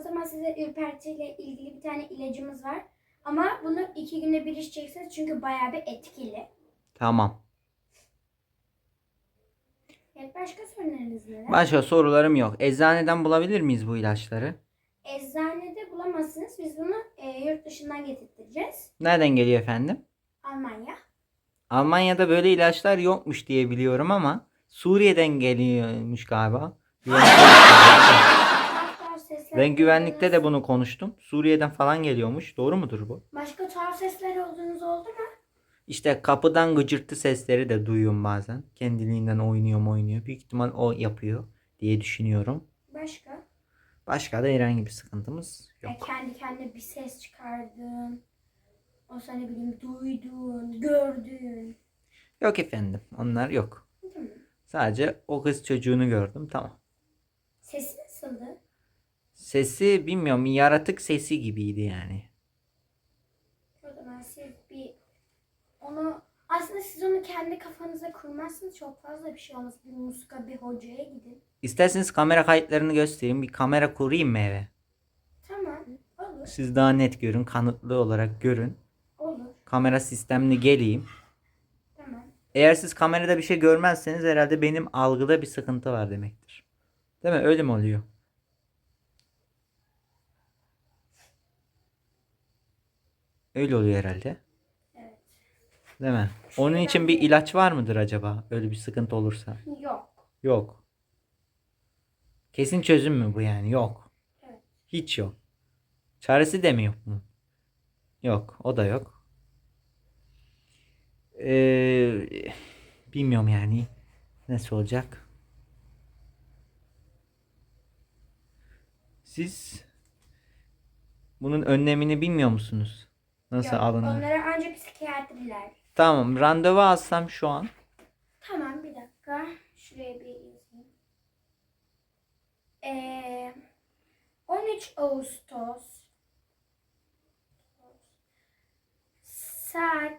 O zaman size ürpertiyle ilgili bir tane ilacımız var. Ama bunu iki günde bir içeceksiniz çünkü bayağı bir etkili. Tamam. Evet başka sorunlarınız neler? Başka sorularım yok. Eczaneden bulabilir miyiz bu ilaçları? Eczanede bulamazsınız. Biz bunu e, yurt dışından getirteceğiz. Nereden geliyor efendim? Almanya. Almanya'da böyle ilaçlar yokmuş diye biliyorum ama Suriye'den geliyormuş galiba. Ben güvenlikte de bunu konuştum. Suriye'den falan geliyormuş. Doğru mudur bu? Başka tuhaf sesler olduğunuz oldu mu? İşte kapıdan gıcırtı sesleri de duyuyorum bazen. Kendiliğinden oynuyor mu oynuyor. Büyük ihtimal o yapıyor diye düşünüyorum. Başka? Başka da herhangi bir sıkıntımız Ya yok. kendi kendine bir ses çıkardın. O sana bileyim duydun, gördün. Yok efendim. Onlar yok. Sadece o kız çocuğunu gördüm. Tamam. Sesi nasıldı? Sesi bilmiyorum. Yaratık sesi gibiydi yani. O zaman siz bir onu aslında siz onu kendi kafanıza kurmazsınız çok fazla bir şey olmaz. Bir muska bir hocaya gidin. İsterseniz kamera kayıtlarını göstereyim. Bir kamera kurayım mı eve? Tamam. Olur. Siz daha net görün. Kanıtlı olarak görün. Olur. Kamera sistemli geleyim. Tamam. Eğer siz kamerada bir şey görmezseniz herhalde benim algıda bir sıkıntı var demektir. Değil mi? Öyle mi oluyor? Öyle oluyor herhalde. Evet. Değil mi? Onun için bir ilaç var mıdır acaba? Öyle bir sıkıntı olursa. Yok. Yok. Kesin çözüm mü bu yani? Yok. Evet. Hiç yok. Çaresi de mi yok mu? Yok. O da yok. Ee, bilmiyorum yani. Nasıl olacak? Siz bunun önlemini bilmiyor musunuz? Nasıl Yok. alınır? Onlara ancak psikiyatriler. Tamam. Randevu alsam şu an. Tamam bir dakika. Şuraya bir yazayım. Ee, 13 Ağustos saat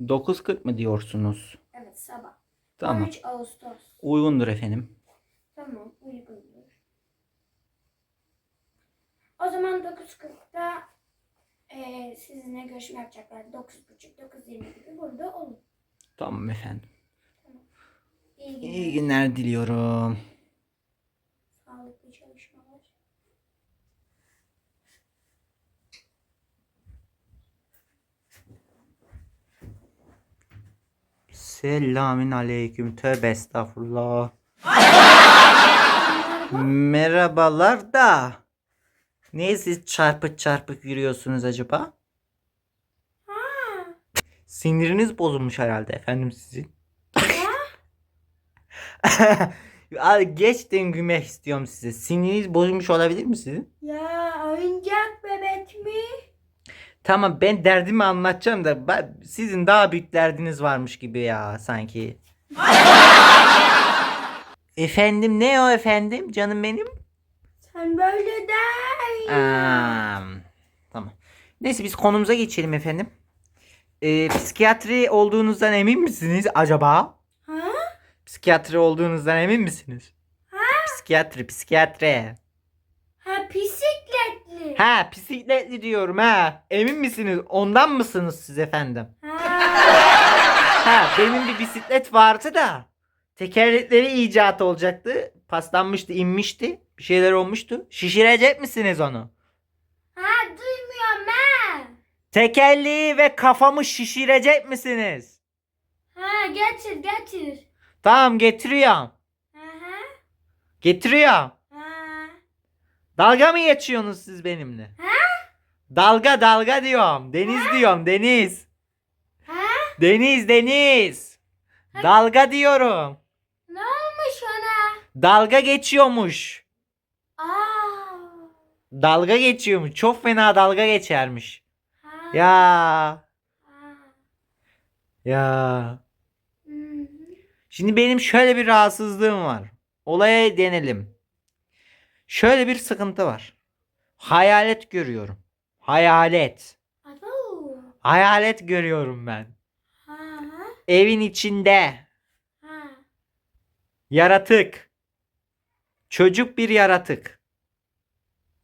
9.40 mı diyorsunuz? evet sabah. Tamam. 13 Ağustos. Uygundur efendim. Tamam uygundur. O zaman 9.40'da ee, sizinle görüşme yapacaklar. 9.30-9.20 gibi burada olun. Tamam efendim. İyi günler. İyi günler diliyorum. Sağlıklı çalışmalar. Selamün aleyküm. Tövbe estağfurullah. Merhabalar da. Niye siz çarpık çarpık yürüyorsunuz acaba? Siniriniz bozulmuş herhalde efendim sizin. Al geç dengümek istiyorum size. Siniriniz bozulmuş olabilir mi sizin? Ya oyuncak bebek mi? Tamam ben derdimi anlatacağım da ben- sizin daha büyük derdiniz varmış gibi ya sanki. efendim ne o efendim canım benim? Sen böyle değil. Aa, tamam. Neyse biz konumuza geçelim efendim. Ee, psikiyatri olduğunuzdan emin misiniz acaba? Ha? Psikiyatri olduğunuzdan emin misiniz? Psikiyatri, psikiyatri. Ha bisikletli. Ha, bisikletli diyorum ha. Emin misiniz? Ondan mısınız siz efendim? Ha. Ha, benim bir bisiklet vardı da. Tekerlekleri icat olacaktı. Paslanmıştı, inmişti. Bir şeyler olmuştu. Şişirecek misiniz onu? ha duymuyorum ben. Tekerleği ve kafamı şişirecek misiniz? Ha getir getir. Tamam getiriyorum. Aha. Getiriyorum. Ha. Dalga mı geçiyorsunuz siz benimle? Dalga dalga diyorum. Deniz diyorum deniz. Ha? Deniz deniz. Dalga diyorum. Ne olmuş ona? Dalga geçiyormuş. Dalga geçiyormuş. Çok fena dalga geçermiş. Ha. Ya. Ha. Ya. Hı hı. Şimdi benim şöyle bir rahatsızlığım var. Olaya denelim. Şöyle bir sıkıntı var. Hayalet görüyorum. Hayalet. Abo. Hayalet görüyorum ben. Ha. Evin içinde. Ha. Yaratık. Çocuk bir yaratık.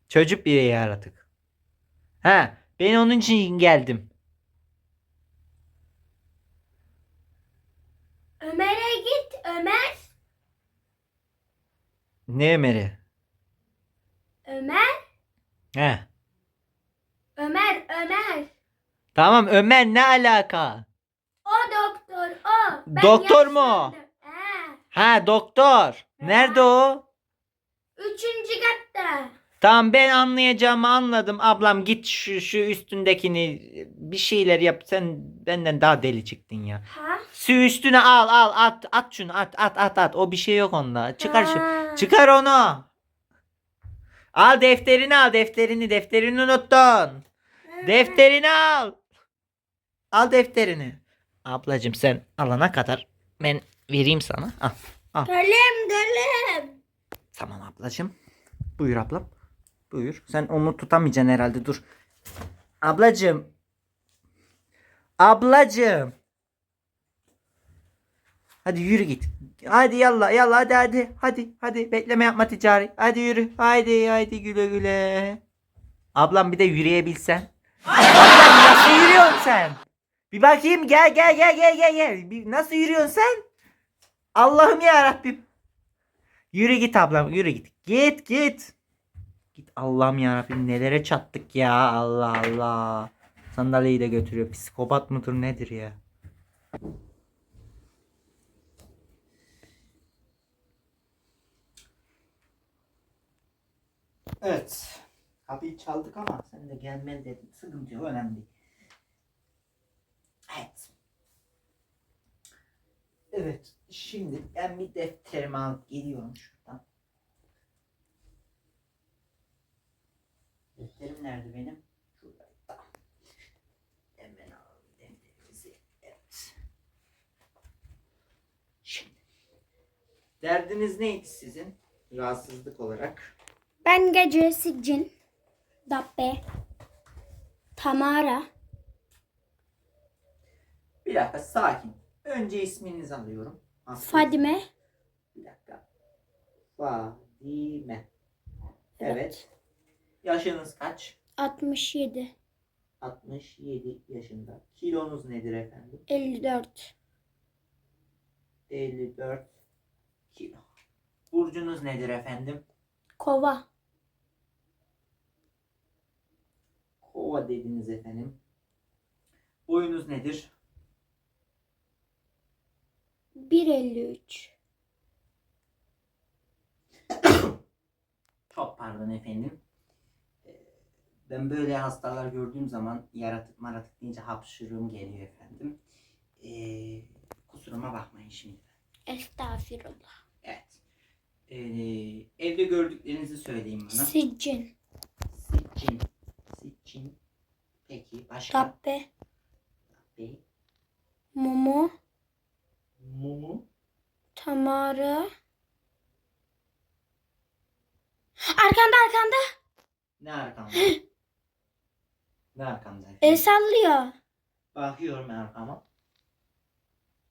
Çocuk bir yaratık. Ha, ben onun için geldim. Ömer'e git Ömer. Ne Ömer'i? Ömer. He. Ömer Ömer. Tamam Ömer ne alaka? O doktor o. Ben Doktor mu? yaşlandım. He. Ha doktor. Nerede o? Üçüncü katta. Tamam ben anlayacağımı anladım. Ablam git şu, şu üstündekini bir şeyler yap. Sen benden daha deli çıktın ya. Ha? Su üstüne al al at at şunu at at at at. O bir şey yok onda. Çıkar şu. Ha. Çıkar onu. Al defterini al defterini defterini unuttun. Defterini al. Al defterini. Ablacım sen alana kadar ben vereyim sana. Al. Kalem kalem. Tamam ablacım. Buyur ablam. Buyur. Sen onu tutamayacaksın herhalde dur. Ablacım. Ablacım. Hadi yürü git. Hadi yallah yallah hadi hadi. Hadi hadi bekleme yapma ticari. Hadi yürü. Haydi haydi güle güle. Ablam bir de yürüyebilsen. Nasıl yürüyorsun sen? Bir bakayım gel gel gel gel gel gel. Nasıl yürüyorsun sen? Allah'ım ya Rabbim. Yürü git ablam yürü git. Git git. Git Allah'ım ya nelere çattık ya Allah Allah. Sandalyeyi de götürüyor. Psikopat mıdır nedir ya? Evet. Kapıyı çaldık ama sen de gelmeli dedin. Sıkıntı yok önemli değil. Evet. Evet. Şimdi ben bir defterimi alıp geliyorum şuradan. Defterim nerede benim? Şurada. Hemen alalım defterimizi. Evet. Şimdi. Derdiniz neydi sizin? Rahatsızlık olarak. Ben gece Sicin. Dabbe. Tamara. Bir dakika sakin. Önce isminizi alıyorum. Aslı. Fadime. Bir dakika. Fadime. Evet. Yaşınız kaç? 67. 67 yaşında. Kilonuz nedir efendim? 54. 54 kilo. Burcunuz nedir efendim? Kova. Kova dediniz efendim. Boyunuz nedir? 1.53. Çok pardon efendim. Ben böyle hastalar gördüğüm zaman yaratık maratık deyince hapşırığım geliyor efendim. Ee, kusuruma bakmayın şimdi. Estağfirullah. Evet. Ee, evde gördüklerinizi söyleyin bana. Sicin. Sitçin. Sitçin. Peki başka? Dabbe. Bey. Mumu. Mumu. Tamara. Arkanda arkanda. Ne arkamda? Ne arkamda? efendim? El sallıyor. Bakıyorum arkama.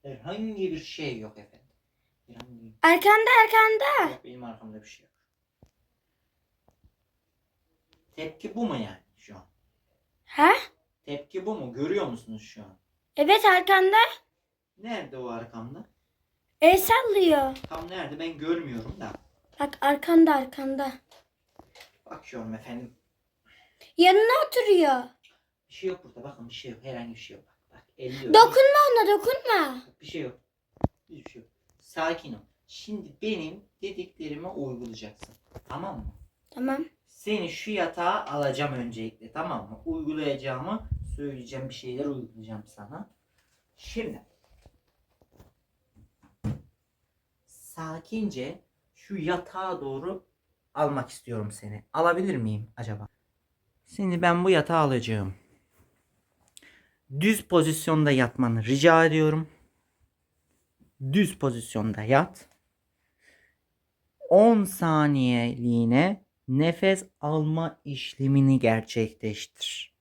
Herhangi bir şey yok efendim. Herhangi Arkanda arkanda. yok benim arkamda bir şey yok. Tepki bu mu yani şu an? Ha? Tepki bu mu? Görüyor musunuz şu an? Evet arkanda. Nerede o arkamda? El sallıyor. Tam nerede ben görmüyorum da. Bak arkanda arkanda. Bakıyorum efendim. Yanına oturuyor. Bir şey yok burada. Bakın bir şey yok. Herhangi bir şey yok. Bak, bak elliyor. Dokunma ona dokunma. Bir şey yok. Hiçbir şey yok. Sakin ol. Şimdi benim dediklerimi uygulayacaksın. Tamam mı? Tamam. Seni şu yatağa alacağım öncelikle. Tamam mı? Uygulayacağımı söyleyeceğim bir şeyler uygulayacağım sana. Şimdi. Sakince şu yatağa doğru almak istiyorum seni. Alabilir miyim acaba? Şimdi ben bu yatağı alacağım. Düz pozisyonda yatmanı rica ediyorum. Düz pozisyonda yat. 10 saniyeliğine nefes alma işlemini gerçekleştir.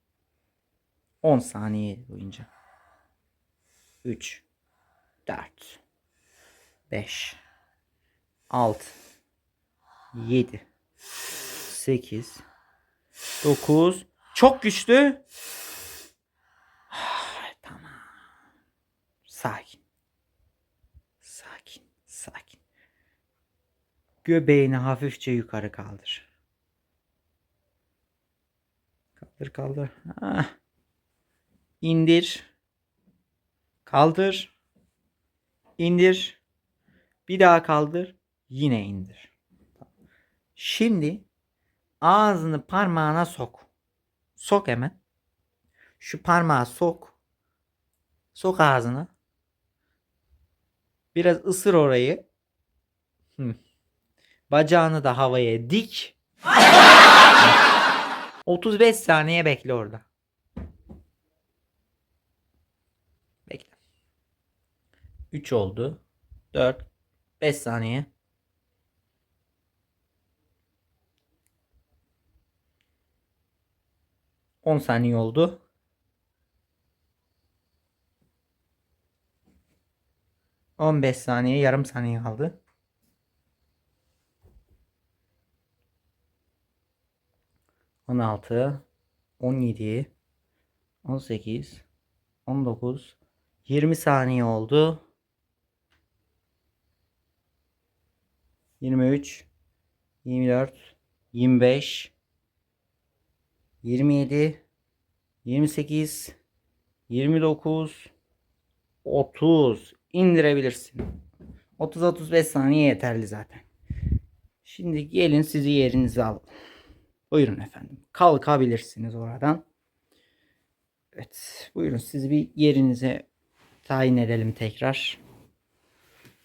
10 saniye boyunca. 3 4 5 6 7 8 9 Çok güçlü. Tamam. Sakin. Sakin. Sakin. Göbeğini hafifçe yukarı kaldır. Kaldır kaldır. Ah. İndir. Kaldır. İndir. Bir daha kaldır. Yine indir. Şimdi ağzını parmağına sok. Sok hemen. Şu parmağı sok. Sok ağzına. Biraz ısır orayı. Bacağını da havaya dik. 35 saniye bekle orada. Bekle. 3 oldu. 4 5 saniye. On saniye oldu. On beş saniye yarım saniye kaldı. On altı, on yedi, on sekiz, on dokuz, yirmi saniye oldu. 23 24 25 27 28 29 30 indirebilirsin. 30-35 saniye yeterli zaten. Şimdi gelin sizi yerinize alalım. Buyurun efendim. Kalkabilirsiniz oradan. Evet. Buyurun sizi bir yerinize tayin edelim tekrar.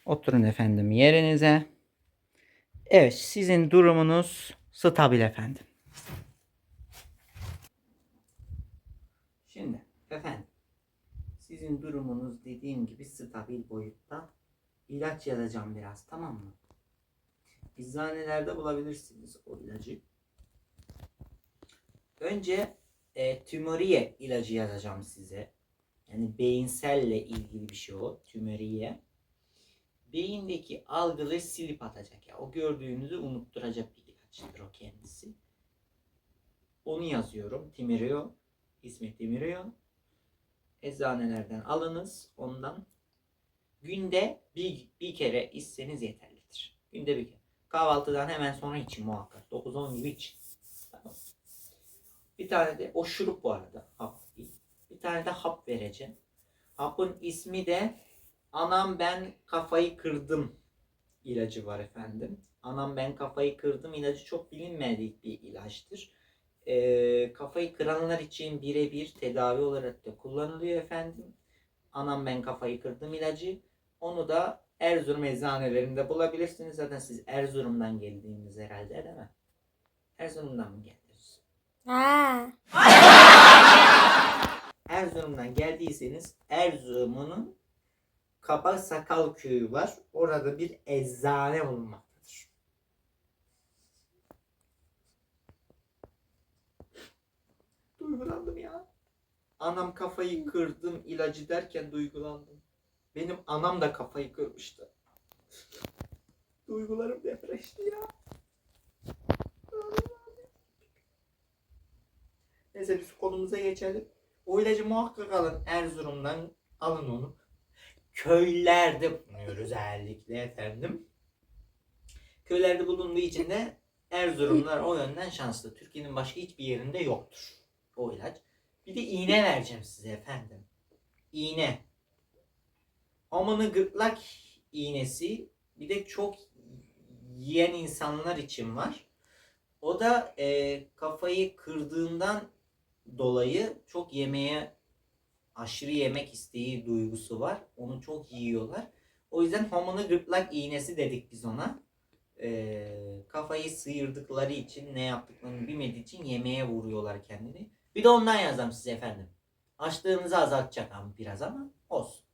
Oturun efendim yerinize. Evet sizin durumunuz stabil efendim. Şimdi efendim sizin durumunuz dediğim gibi stabil boyutta. İlaç yazacağım biraz tamam mı? Eczanelerde bulabilirsiniz o ilacı. Önce e, tümöriye ilacı yazacağım size. Yani beyinselle ilgili bir şey o. Tümöriye beyindeki algıları silip atacak. Ya. O gördüğünüzü unutturacak bir ilaçtır o kendisi. Onu yazıyorum. Timirio. İsmi Timirio. Eczanelerden alınız. Ondan günde bir, bir kere içseniz yeterlidir. Günde bir kere. Kahvaltıdan hemen sonra için muhakkak. 9-10 gibi için. Tamam. Bir tane de o şurup bu arada. Hap. Bir tane de hap vereceğim. Hapın ismi de Anam ben kafayı kırdım ilacı var efendim. Anam ben kafayı kırdım ilacı çok bilinmedik bir ilaçtır. Ee, kafayı kıranlar için birebir tedavi olarak da kullanılıyor efendim. Anam ben kafayı kırdım ilacı. Onu da Erzurum eczanelerinde bulabilirsiniz. Zaten siz Erzurum'dan geldiğiniz herhalde değil mi? Erzurum'dan mı geldiniz? Ha. Erzurum'dan geldiyseniz Erzurum'un Kaba Sakal köyü var. Orada bir eczane bulunmaktadır. Duygulandım ya. Anam kafayı kırdım ilacı derken duygulandım. Benim anam da kafayı kırmıştı. Duygularım depreşti ya. Neyse biz konumuza geçelim. O ilacı muhakkak alın. Erzurum'dan alın onu köylerde bulunuyor özellikle efendim. Köylerde bulunduğu için de Erzurumlar o yönden şanslı. Türkiye'nin başka hiçbir yerinde yoktur o ilaç. Bir de iğne vereceğim size efendim. İğne. Amanı gırtlak iğnesi bir de çok yiyen insanlar için var. O da e, kafayı kırdığından dolayı çok yemeye aşırı yemek isteği duygusu var. Onu çok yiyorlar. O yüzden homonu gırtlak iğnesi dedik biz ona. Ee, kafayı sıyırdıkları için ne yaptıklarını bilmediği için yemeğe vuruyorlar kendini. Bir de ondan yazdım size efendim. Açlığınızı azaltacak ama biraz ama olsun.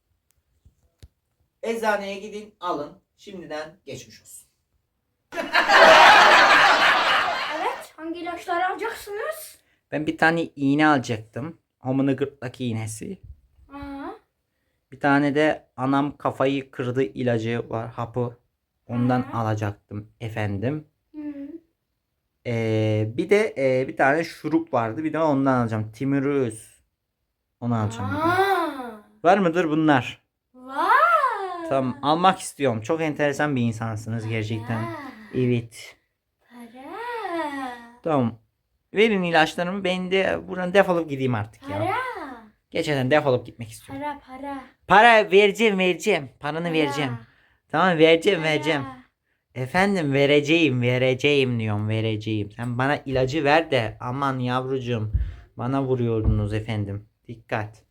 Eczaneye gidin alın. Şimdiden geçmiş olsun. Evet. Hangi ilaçları alacaksınız? Ben bir tane iğne alacaktım. Homonu gırtlak iğnesi. Aa. Bir tane de anam kafayı kırdı ilacı var hapı. Ondan Hı. alacaktım efendim. Hı. Ee, bir de e, bir tane şurup vardı. Bir de ondan alacağım. Timuruz. Onu alacağım. Aa, Var mıdır bunlar? vay. Tamam almak istiyorum. Çok enteresan bir insansınız gerçekten. Para. Evet. Para. Tamam. Verin ilaçlarımı. Ben de buradan defolup gideyim artık ya. Para. Gerçekten defolup gitmek istiyorum. Para para. Para vereceğim vereceğim. Paranı vereceğim. Tamam vereceğim Para. vereceğim. Efendim vereceğim vereceğim diyorum vereceğim. Sen bana ilacı ver de aman yavrucuğum bana vuruyordunuz efendim. Dikkat.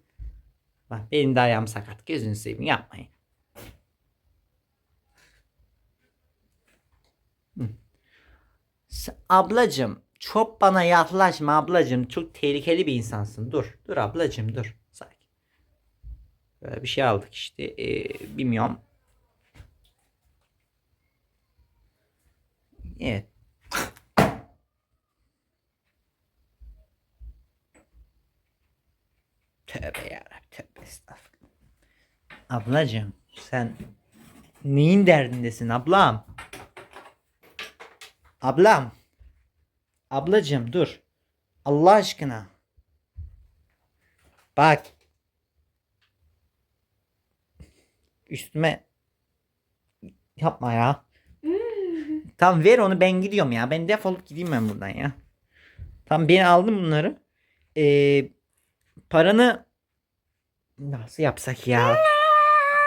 Bak benim de ayağım sakat. Gözünü seveyim yapmayın. Ablacım çok bana yaklaşma ablacım. Çok tehlikeli bir insansın. Dur. Dur ablacım dur. Sakin. Böyle bir şey aldık işte. Ee, bilmiyorum. Evet. Tövbe yarabbim tövbe estağfurullah. Ablacığım sen neyin derdindesin ablam? Ablam. Ablacığım dur. Allah aşkına. Bak. Üstüme yapma ya. Tamam ver onu ben gidiyorum ya. Ben defolup gideyim ben buradan ya. Tamam ben aldım bunları. Ee, paranı nasıl yapsak ya?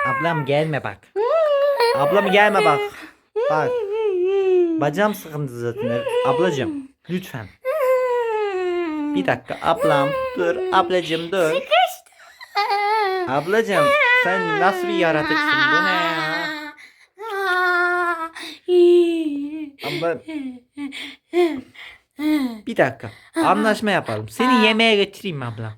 Ablam gelme bak. Ablam gelme bak. Bak. Bacağım sıkıntı zaten. Ablacığım lütfen. Bir dakika ablam dur. Ablacığım dur. Ablacığım sen nasıl bir yaratıksın bu ne ya? Abla bir dakika. Anlaşma yapalım. Seni yemeğe götüreyim mi abla?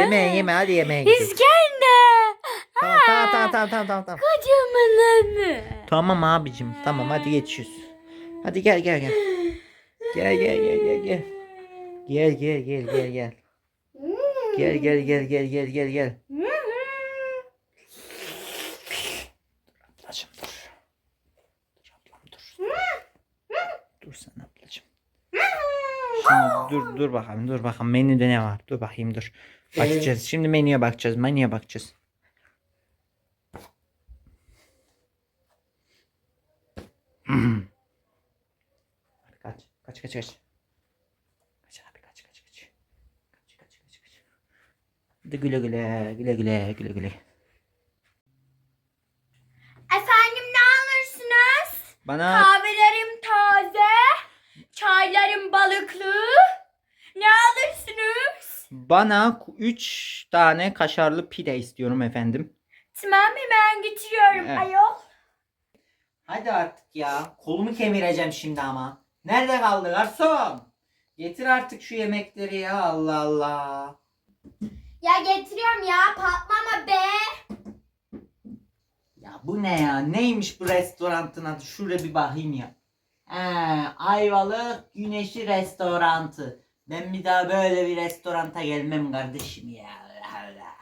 Yemeğe yeme hadi yemeğe gidelim. İskender. Tamam tamam tamam tamam tamam tamam. Kocaman adı. Tamam abicim tamam hadi geçiyoruz. Hadi gel gel gel. Gel gel gel gel gel. Gel gel gel gel gel. Gel gel gel gel gel gel gel. Ablacım dur. Dur ablam dur. Dur sen ablacım. Şimdi dur dur bakalım dur bakalım menüde ne var? Dur bakayım dur. Bakacağız. Şimdi menüye bakacağız. Menüye bakacağız. Hadi kaç. Kaç kaç kaç. Kaç abi kaç kaç kaç. Kaç kaç kaç kaç. Hadi güle güle güle güle güle güle. Efendim ne alırsınız? Bana Kahvelerim taze. Çaylarım balıklı. Ne alırsınız? bana 3 tane kaşarlı pide istiyorum efendim. Tamam hemen getiriyorum Evet. ayol. Hadi artık ya. Kolumu kemireceğim şimdi ama. Nerede kaldı garson? Getir artık şu yemekleri ya Allah Allah. Ya getiriyorum ya patlama be. Ya bu ne ya? Neymiş bu restoranın adı? Şuraya bir bakayım ya. He, Ayvalık Güneşi Restorantı. Ben bir daha böyle bir restoranta gelmem kardeşim ya. Allah Allah.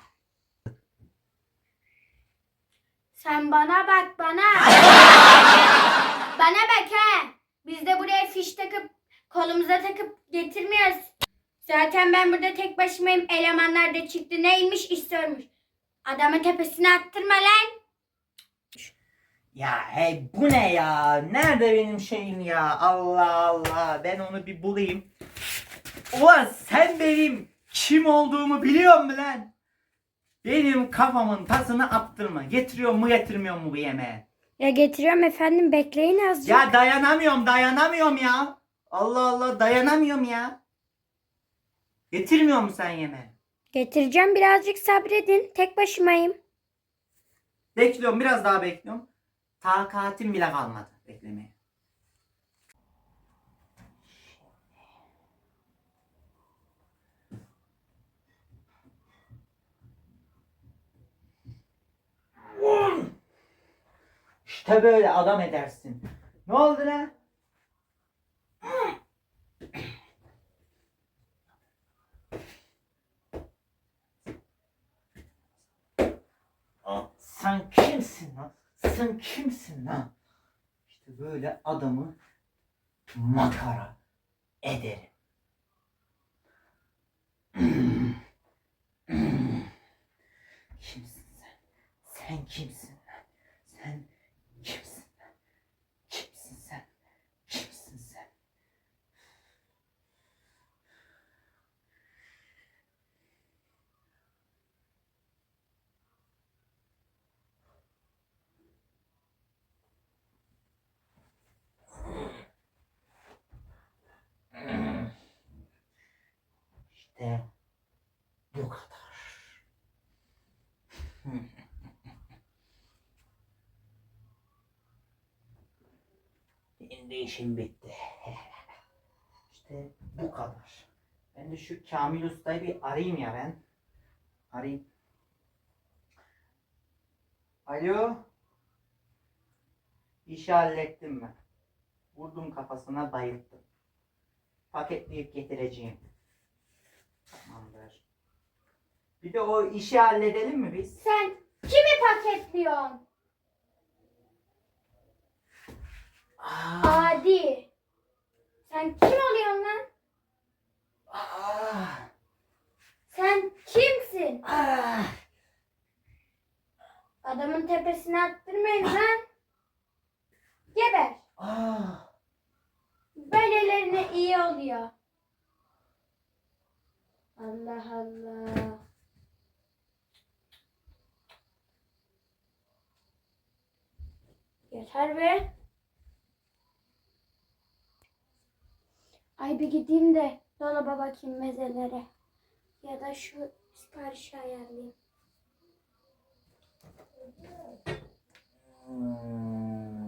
Sen bana bak bana. bana bak he. Biz de buraya fiş takıp kolumuza takıp getirmiyoruz. Zaten ben burada tek başımayım. Elemanlar da çıktı. Neymiş iş sormuş. Adamı tepesine attırma lan. Ya hey bu ne ya? Nerede benim şeyim ya? Allah Allah. Ben onu bir bulayım. Ulan sen benim kim olduğumu biliyor musun lan? Benim kafamın tasını attırma. Getiriyor mu getirmiyor mu bu yemeğe? Ya getiriyorum efendim bekleyin azıcık. Ya dayanamıyorum dayanamıyorum ya. Allah Allah dayanamıyorum ya. Getirmiyor mu sen yemeği? Getireceğim birazcık sabredin. Tek başımayım. Bekliyorum biraz daha bekliyorum. Takatim bile kalmadı beklemeye. İşte böyle adam edersin. Ne oldu lan? Sen kimsin lan? Sen kimsin lan? İşte böyle adamı makara, ederim. Kimsin sen? Sen kimsin lan? Sen kimsin lan? Kimsin sen? Kimsin sen? İşte bu kadar. Benim de işim bitti. İşte bu kadar. Ben de şu Kamil Usta'yı bir arayayım ya ben. Arayayım. Alo. İşi hallettim ben. Vurdum kafasına bayılttım. Paketleyip getireceğim. Bir de o işi halledelim mi biz? Sen kimi paketliyorsun? Aa, Adi. Sen kim oluyorsun lan? aa, Sen kimsin? aa. Adamın tepesine attırmayın lan. Geber. Aa. Böylelerine iyi oluyor. Allah Allah. Yeter be. Ay bir gideyim de dolaba bakayım mezelere. Ya da şu siparişi ayarlayayım. Hah